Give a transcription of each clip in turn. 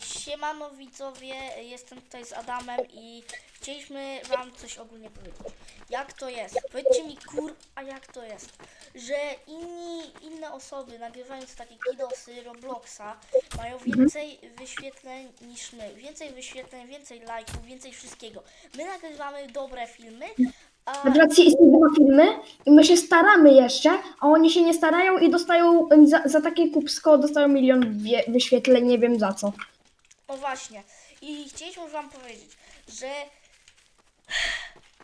siemano widzowie, jestem tutaj z Adamem i chcieliśmy wam coś ogólnie powiedzieć. Jak to jest? Powiedzcie mi kur, a jak to jest? Że inni, inne osoby nagrywając takie kidosy Robloxa mają więcej wyświetleń niż my. Więcej wyświetleń, więcej lajków, więcej wszystkiego. My nagrywamy dobre filmy, a W racji istnieją filmy i my się staramy jeszcze, a oni się nie starają i dostają za, za takie kupsko dostają milion wie, wyświetleń, nie wiem za co. No właśnie. I chcieliśmy wam powiedzieć, że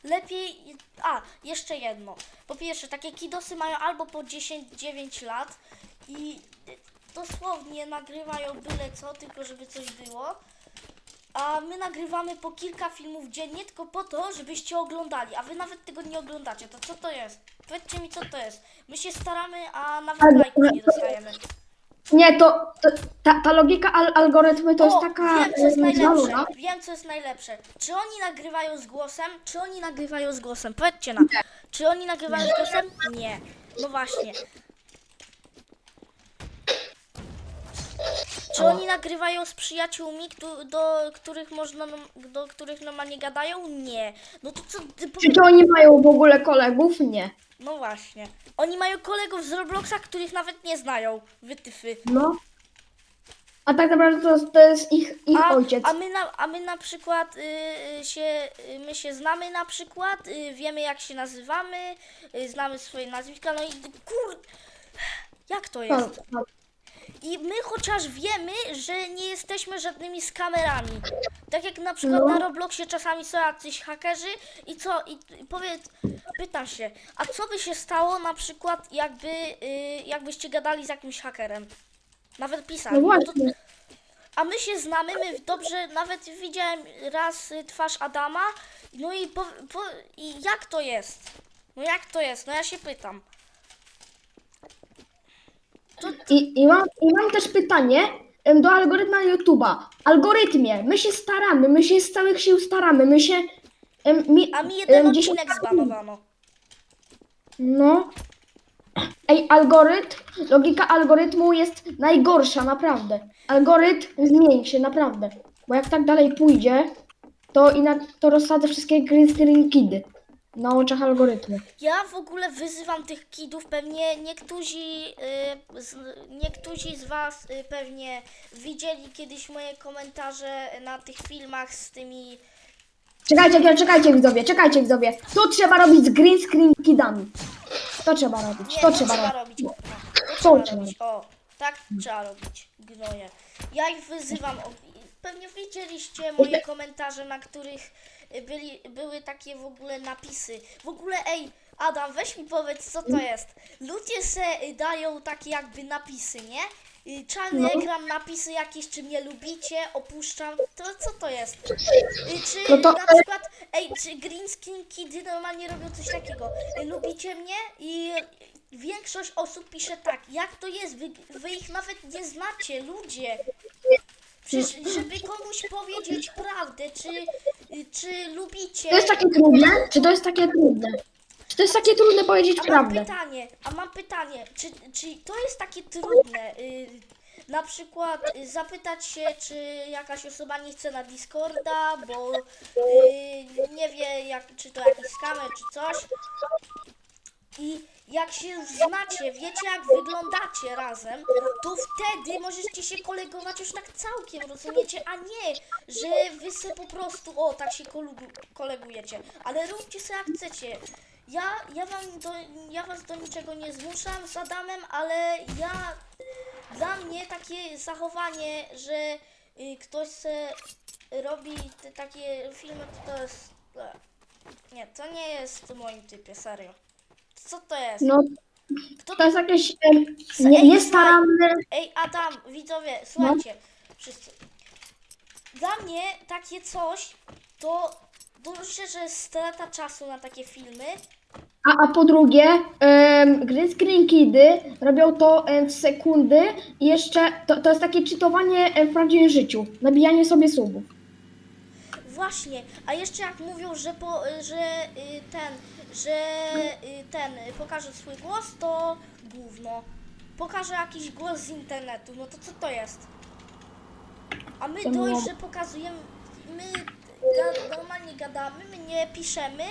lepiej. A, jeszcze jedno. Po pierwsze, takie kidosy mają albo po 10-9 lat i dosłownie nagrywają byle co, tylko żeby coś było. A my nagrywamy po kilka filmów dziennie, tylko po to, żebyście oglądali, a wy nawet tego nie oglądacie. To co to jest? Powiedzcie mi, co to jest. My się staramy, a nawet lajków nie dostajemy. Nie, to, to ta, ta logika al, algorytmy to jest o, taka wiem, co jest em, najlepsze. Wiem, co jest najlepsze. Czy oni nagrywają z głosem? Czy oni nagrywają z głosem? Powiedzcie nam. Czy oni nagrywają z głosem? Nie. No właśnie. Czy oni nagrywają z przyjaciółmi, któ- do których można, nom- do których normalnie gadają? Nie. No to co ty Czy to oni mają w ogóle kolegów? Nie. No właśnie. Oni mają kolegów z Robloxa, których nawet nie znają. Wytyfy. No. A tak naprawdę to, to jest ich, ich A, ojciec. a, my na, a my na przykład y, y, się, y, my się znamy na przykład, y, wiemy jak się nazywamy, y, znamy swoje nazwiska, no i kur... Jak to To- jest? to- I my chociaż wiemy, że nie jesteśmy żadnymi skamerami. Tak jak na przykład No. na Robloxie czasami są jacyś hakerzy i co? I powiedz, pytam się, a co by się stało na przykład jakby, y, jakbyście gadali z jakimś hakerem? Nawet pisali. No No właśnie. a my się znamy, my dobrze, nawet widziałem raz y, twarz Adama, no i, po, po, i jak to jest? No jak to jest? No ja się pytam. I, i, mam, I mam też pytanie em, do algorytma YouTube'a. Algorytmie, my się staramy, my się z całych sił staramy, my się... em, mi, A mi jeden em, 10 odcinek zbanowano. No. Ej, algorytm, logika algorytmu jest najgorsza, naprawdę. Algorytm zmieni się, naprawdę. Bo jak tak dalej pójdzie, to, inak, to rozsadzę wszystkie green screen kidy na oczach algorytmu. Ja w ogóle wyzywam tych kidów, pewnie niektórzy, y, z, niektórzy z was y, pewnie widzieli kiedyś moje komentarze na tych filmach z tymi Czekajcie, czekajcie widzowie, czekajcie widzowie. To trzeba robić z green screen kidami. To trzeba robić, Nie, to trzeba trzeba robić. robić. To trzeba robić. O, tak trzeba robić. Gnoje. Ja ich wyzywam. O, Pewnie widzieliście moje komentarze, na których byli, były takie w ogóle napisy. W ogóle, ej, Adam, weź mi powiedz, co to jest. Ludzie se y, dają takie jakby napisy, nie? Y, Czarny No. ekran, napisy jakieś, czy mnie lubicie, opuszczam. To co to jest? Y, Czy No to- na przykład, ej, czy Green Skin Kidy normalnie robią coś takiego? Lubicie mnie? I większość osób pisze tak, jak to jest? Wy, wy ich nawet nie znacie, ludzie. Przecież, żeby komuś powiedzieć prawdę, czy, czy lubicie... To jest takie trudne? Czy to jest takie trudne? Czy to jest takie trudne powiedzieć A mam prawdę? pytanie, a mam pytanie, czy, czy to jest takie trudne? Y, na przykład y, zapytać się, czy jakaś osoba nie chce na Discorda, bo y, nie wie, jak, czy to jakiś skamer, czy coś. I jak się znacie, wiecie jak wyglądacie razem, to wtedy możecie się kolegować już tak całkiem, rozumiecie? A nie, że wy se po prostu, o, tak się kolegu- kolegujecie. Ale róbcie sobie jak chcecie. Ja, ja, wam do, ja was do niczego nie zmuszam z Adamem, ale ja, dla mnie takie zachowanie, że y, ktoś se robi te takie filmy, to, jest... Nie, to nie jest moim typie, serio. Co to jest? No, Kto to jest jakieś em, Ej, nie, niestaranne. Ej, Adam, widzowie, słuchajcie, wszyscy. Dla mnie takie coś to dobrze, że jest strata czasu na takie filmy. A, a po drugie, um, green screen kidy robią to em, w sekundy i jeszcze to, to jest takie czytowanie em, w prawdziwym życiu. Nabijanie sobie subów. Właśnie, a jeszcze jak mówią, że, po, że y, ten, że y, ten y, pokaże swój głos, to gówno. Pokaże jakiś głos z internetu, no to co to jest? A my że pokazujemy, my ga, normalnie gadamy, my nie piszemy,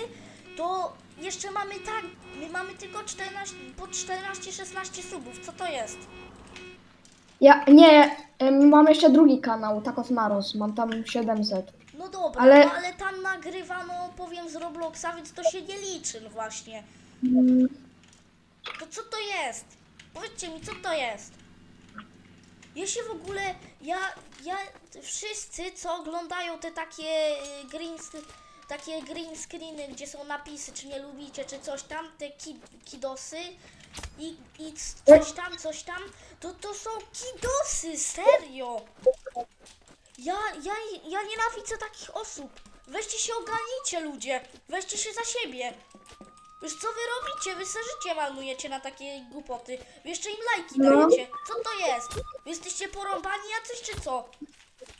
to jeszcze mamy tak, my mamy tylko 14, po 14-16 subów, co to jest? Ja, nie, em, mam jeszcze drugi kanał, Tacos Maros, mam tam 700. No dobra, Ale- no ale tam nagrywano, powiem, z Robloxa, więc to się nie liczy no właśnie. To co to jest? Powiedzcie mi, co to jest? Ja się w ogóle, ja, ja, wszyscy, co oglądają te takie y, green, takie green screeny, gdzie są napisy, czy nie lubicie, czy coś tam, te ki, kidosy i, i coś tam, coś tam, to to są kidosy, serio! Ja, ja, ja nienawidzę takich osób. Weźcie się ogarnijcie ludzie, weźcie się za siebie. Już co wy robicie? Wy se życie marnujecie na takie głupoty. Wy jeszcze im lajki No. dajecie. Co to jest? Wy jesteście porąbani jacyś czy co?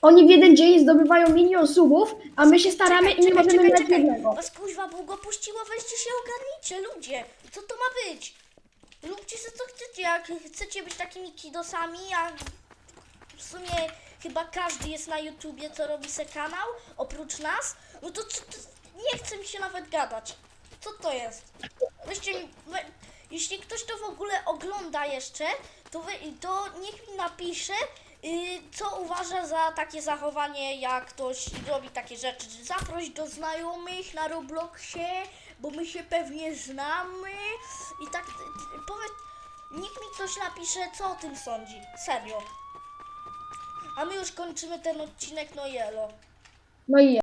Oni w jeden dzień zdobywają milion subów, a my się staramy i nie możemy czekaj. jednego. Was kuźwa Bóg puściło, weźcie się ogarnijcie ludzie. Co to ma być? Róbcie sobie co chcecie, jak chcecie być takimi kidosami, a w sumie chyba każdy jest na YouTubie, co robi se kanał, oprócz nas, no to, to nie chce mi się nawet gadać. Co to jest? Weźcie mi, we, jeśli ktoś to w ogóle ogląda jeszcze, to, to niech mi napisze, y, co uważa za takie zachowanie, jak ktoś robi takie rzeczy. Zaproś do znajomych na Robloxie, bo my się pewnie znamy i tak, y, powiedz, niech mi ktoś napisze, co o tym sądzi. Serio. A my już kończymy ten odcinek, no jelo. No i